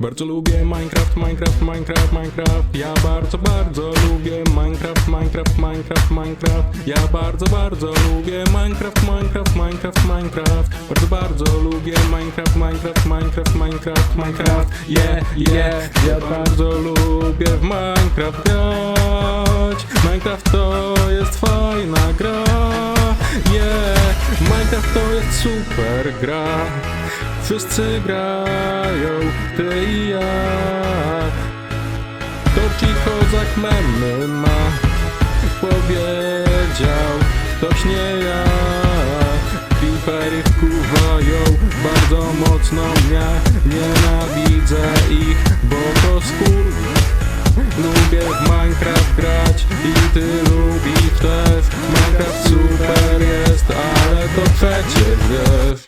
Bardzo lubię Minecraft, Minecraft, Minecraft, Minecraft. Ja bardzo, bardzo lubię Minecraft, Minecraft, Minecraft, Minecraft. Ja bardzo, bardzo lubię Minecraft, Minecraft, Minecraft, Minecraft. Bardzo, bardzo lubię Minecraft, Minecraft, Minecraft, Minecraft, Minecraft. Yeah, yeah. Ja bardzo lubię w Minecraft grać. Minecraft to jest fajna gra. Yeah, Minecraft to jest super gra Wszyscy grają, ty i ja. To ci kozak memy ma Powiedział ktoś nie ja. Creepery wkuwają bardzo mocno mnie Nienawidzę ich, bo to skór. Lubię w Minecraft grać i ty lubisz też. Minecraft super jest, ale to przecież wiesz